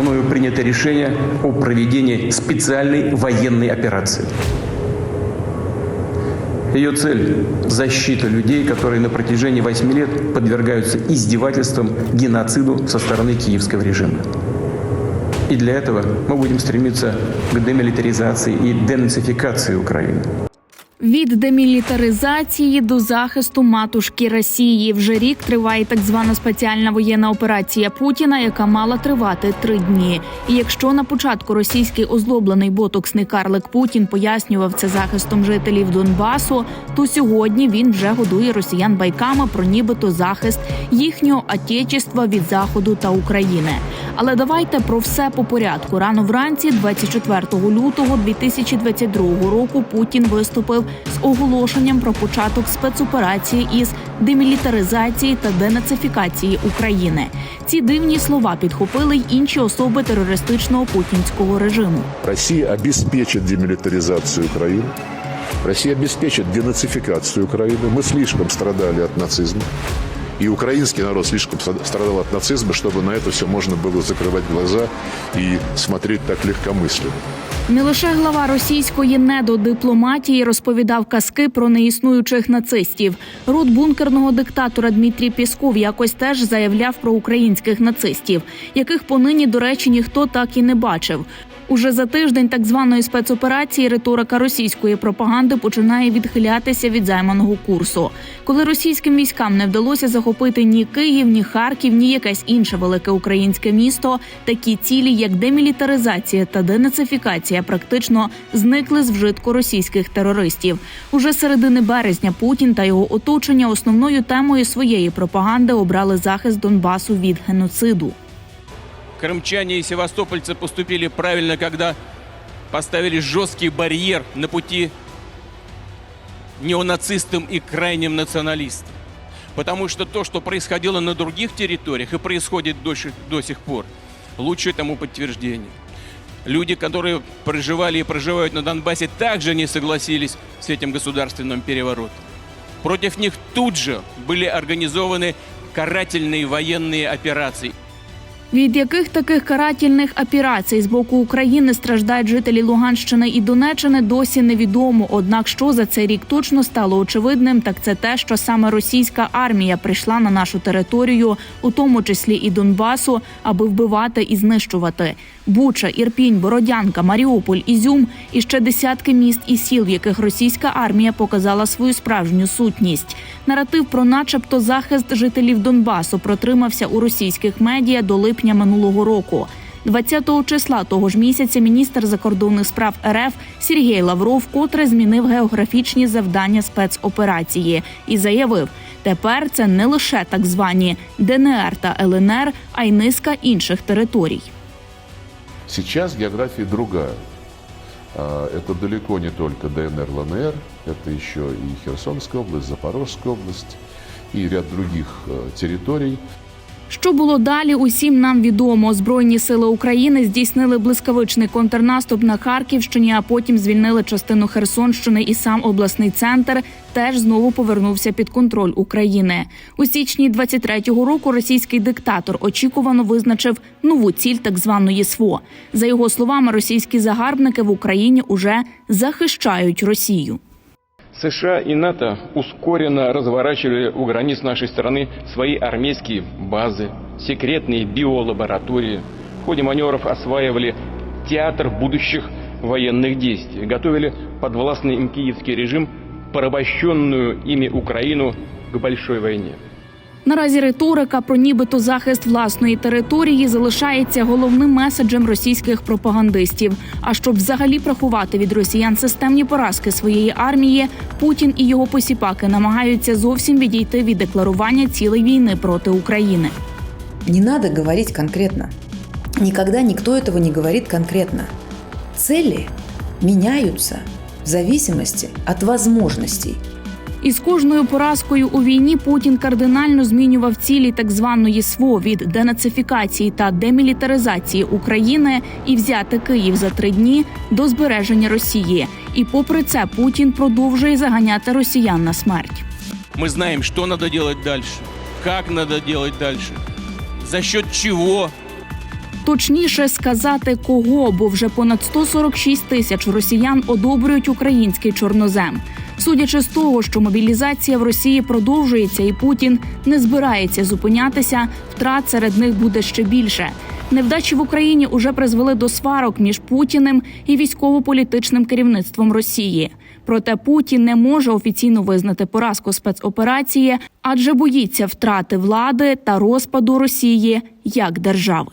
мною принято решение о проведении специальной военной операции. Ее цель – защита людей, которые на протяжении 8 лет подвергаются издевательствам, геноциду со стороны киевского режима. И для этого мы будем стремиться к демилитаризации и денацификации Украины. Від демілітаризації до захисту матушки Росії вже рік триває так звана спеціальна воєнна операція Путіна, яка мала тривати три дні. І якщо на початку російський озлоблений ботоксний карлик Путін пояснював це захистом жителів Донбасу, то сьогодні він вже годує росіян байками про нібито захист їхнього отечества від заходу та України. Але давайте про все по порядку. Рано вранці, 24 лютого 2022 року, Путін виступив з оголошенням про початок спецоперації із демілітаризації та денацифікації України. Ці дивні слова підхопили й інші особи терористичного путінського режиму. Россия обеспечит демилитаризацию Украины. Россия обеспечит денацификацию Украины. Мы слишком страдали от нацизма. И украинский народ слишком страдал от нацизма, чтобы на это все можно было закрывать глаза и смотреть так легкомысленно. Не лише глава російської недодипломатії розповідав казки про неіснуючих нацистів. Род бункерного диктатора Дмитрій Пісков якось теж заявляв про українських нацистів, яких понині, до речі, ніхто так і не бачив. Уже за тиждень так званої спецоперації риторика російської пропаганди починає відхилятися від займаного курсу. Коли російським військам не вдалося захопити ні Київ, ні Харків, ні якесь інше велике українське місто, такі цілі, як демілітаризація та денацифікація, практично зникли з вжитку російських терористів. Уже середини березня Путін та його оточення основною темою своєї пропаганди обрали захист Донбасу від геноциду. Крымчане и севастопольцы поступили правильно, когда поставили жесткий барьер на пути неонацистам и крайним националистам. Потому что то, что происходило на других территориях и происходит до, до сих пор, лучшее тому подтверждение. Люди, которые проживали и проживают на Донбассе, также не согласились с этим государственным переворотом. Против них тут же были организованы карательные военные операции. Від яких таких карательних операцій з боку України страждають жителі Луганщини і Донеччини, досі невідомо. Однак, що за цей рік точно стало очевидним, так це те, що саме російська армія прийшла на нашу територію, у тому числі і Донбасу, аби вбивати і знищувати. Буча, Ірпінь, Бородянка, Маріуполь, Ізюм і ще десятки міст і сіл, в яких російська армія показала свою справжню сутність. Наратив про, начебто, захист жителів Донбасу протримався у російських медіа до липня минулого року. 20 числа того ж місяця міністр закордонних справ РФ Сергій Лавров котре змінив географічні завдання спецоперації і заявив: тепер це не лише так звані ДНР та ЛНР, а й низка інших територій. Сейчас география другая. А, Это далеко не только ДНР, ЛНР, это еще и Херсонская область, Запорожская область и ряд других э, территорий. Що було далі, усім нам відомо. Збройні сили України здійснили блискавичний контрнаступ на Харківщині, а потім звільнили частину Херсонщини і сам обласний центр теж знову повернувся під контроль України. У січні 23-го року російський диктатор очікувано визначив нову ціль так званої СВО. За його словами, російські загарбники в Україні уже захищають Росію. США и НАТО ускоренно разворачивали у границ нашей страны свои армейские базы, секретные биолаборатории. В ходе маневров осваивали театр будущих военных действий, готовили подвластный им киевский режим, порабощенную ими Украину к большой войне. Наразі риторика про нібито захист власної території залишається головним меседжем російських пропагандистів. А щоб взагалі приховати від росіян системні поразки своєї армії, Путін і його посіпаки намагаються зовсім відійти від декларування цілої війни проти України. Не надо говорить конкретно. Никогда никто этого не говорит конкретно. Цели меняются в зависимости от возможностей. І з кожною поразкою у війні Путін кардинально змінював цілі так званої СВО від денацифікації та демілітаризації України і взяти Київ за три дні до збереження Росії. І попри це Путін продовжує заганяти росіян на смерть. Мы знаем, что надо делать дальше, как надо делать дальше, за счет чего Точніше сказати кого, бо вже понад 146 тисяч росіян одобрюють український чорнозем. Судячи з того, що мобілізація в Росії продовжується, і Путін не збирається зупинятися, втрат серед них буде ще більше. Невдачі в Україні уже призвели до сварок між Путіним і військово-політичним керівництвом Росії. Проте Путін не може офіційно визнати поразку спецоперації, адже боїться втрати влади та розпаду Росії як держави.